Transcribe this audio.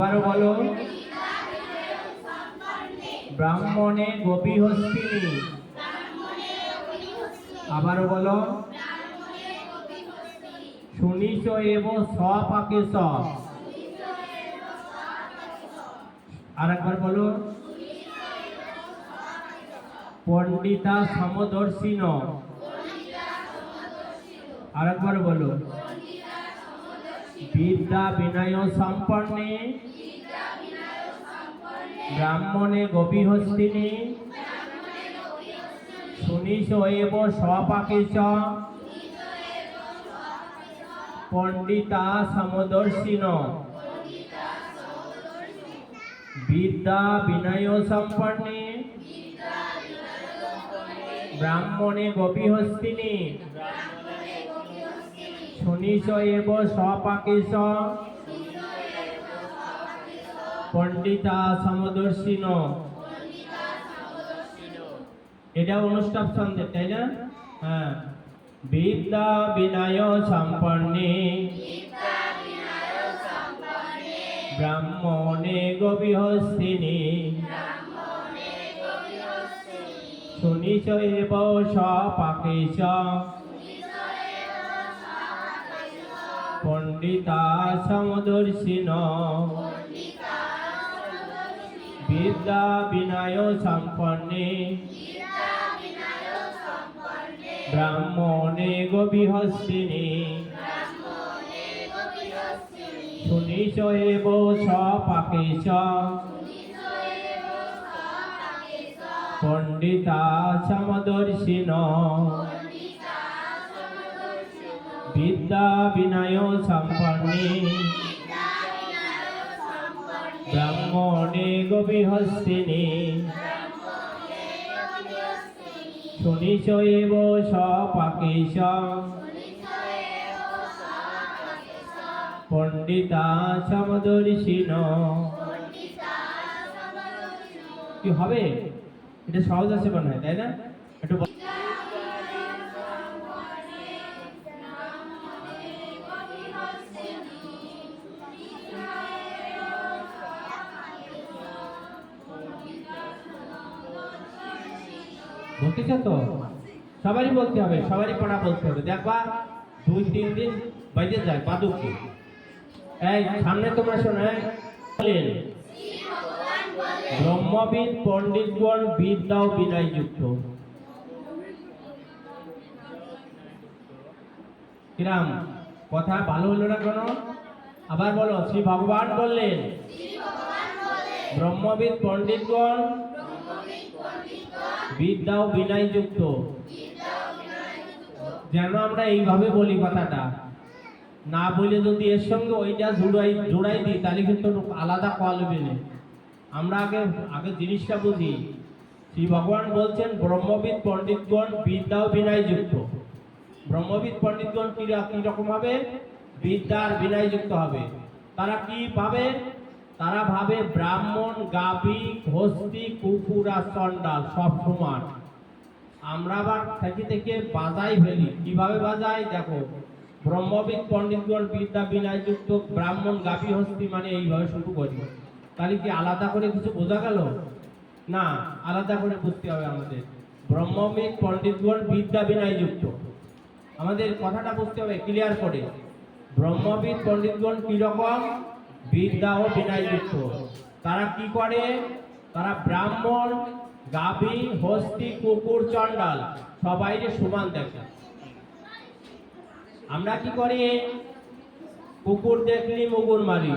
বলো। ব্রাহ্মণে গোপী হস্তিনী আবারও বলো। শুনিস এব স্বপাকে স। আর একবার বলো। পণ্ডিতা সমদর্শিন। আর একবার বলো। বিদ্যা বিনয় সম্পন্নে। ব্রাহ্মণে গোপী হস্তিনী শুনিস এব স্বপাকে পণ্ডিতা সমদর্শিন। বিদ্যা বিনয় সম্পন্নে। ব্রাহ্মণে গোপী হস্তিনী শুনিস এব স্বপাকে চ পণ্ডিতা সমদর্শিন। এটা অনুষ্ঠান ছন্দের তাই না? হ্যাঁ। বিদ্যা বিনয় সম্পন্নে ব্রাহ্মণে গবিহস্তিনী শুনিস এব স্বপাকে পণ্ডিতা সমদর্শিন। বিদ্যা বিনয় সম্পন্নে। ব্রাহ্মণে গবিহস্তিনী স্বপাকে চ পণ্ডিতা সমদর্শিন। বিদ্যা বিনয় সম্পন্নে ব্রাহ্মণে গবিহস্তিনী শুনিস এব স্বপাকে চ পণ্ডিতা সমদর্শিন কি হবে? এটা সহজ আছে মনে হয়, তাই না? একটু বলতেছ তো? সবারই বলতে হবে সবারই পড়া বলতে হবে। দেখবা দুই তিন দিন বাইরে যায় পাদুকে এই সামনে তোমরা শোনো বলেন ব্রহ্মবিদ পণ্ডিতগণ বিদ্যা ও বিনয় যুক্ত কিরাম কথা ভালো হলো না কেন? আবার বলো শ্রী ভগবান বললেন ব্রহ্মবিদ পণ্ডিতগণ বিদ্যা ও বিনয় যুক্ত যেন আমরা এইভাবে বলি কথাটা। না বলে যদি এর সঙ্গে ওইটা জোড়াই জোড়াই দিই তাহলে কিন্তু আলাদা কলবে নেই আমরা আগে আগে জিনিসটা বুঝি। শ্রী ভগবান বলছেন ব্রহ্মবিদ পণ্ডিতগণ বিদ্যা ও বিনয় যুক্ত ব্রহ্মবিদ পণ্ডিতগণ কি কি রকম হবে? বিদ্যা আর বিনয় যুক্ত হবে। তারা কি পাবে? তারা ভাবে ব্রাহ্মণ হস্তি কুকুর আর চণ্ডাল, সব সমান। আমরা আবার থেকে থেকে বাজাই ফেলি। কীভাবে বাজাই? দেখো, ব্রহ্মবিদ, পণ্ডিতগণ, বিদ্যা বিনয় যুক্ত ব্রাহ্মণ, গাভী, হস্তি মানে এইভাবে শুরু করি। তাহলে কি আলাদা করে কিছু বোঝা গেল? না, আলাদা করে বুঝতে হবে আমাদের। ব্রহ্মবিদ, পণ্ডিতগণ, বিদ্যা বিনয় যুক্ত আমাদের কথাটা বুঝতে হবে ক্লিয়ার করে। ব্রহ্মবিদ, পণ্ডিতগণ কি রকম বিদ্যা ও বিনয় যুক্ত। তারা কি করে? তারা ব্রাহ্মণ, গাভী, হস্তি, কুকুর, চণ্ডাল, সবাইকে সমান দেখে। আমরা কি করি? কুকুর দেখলি, মুগুর মারি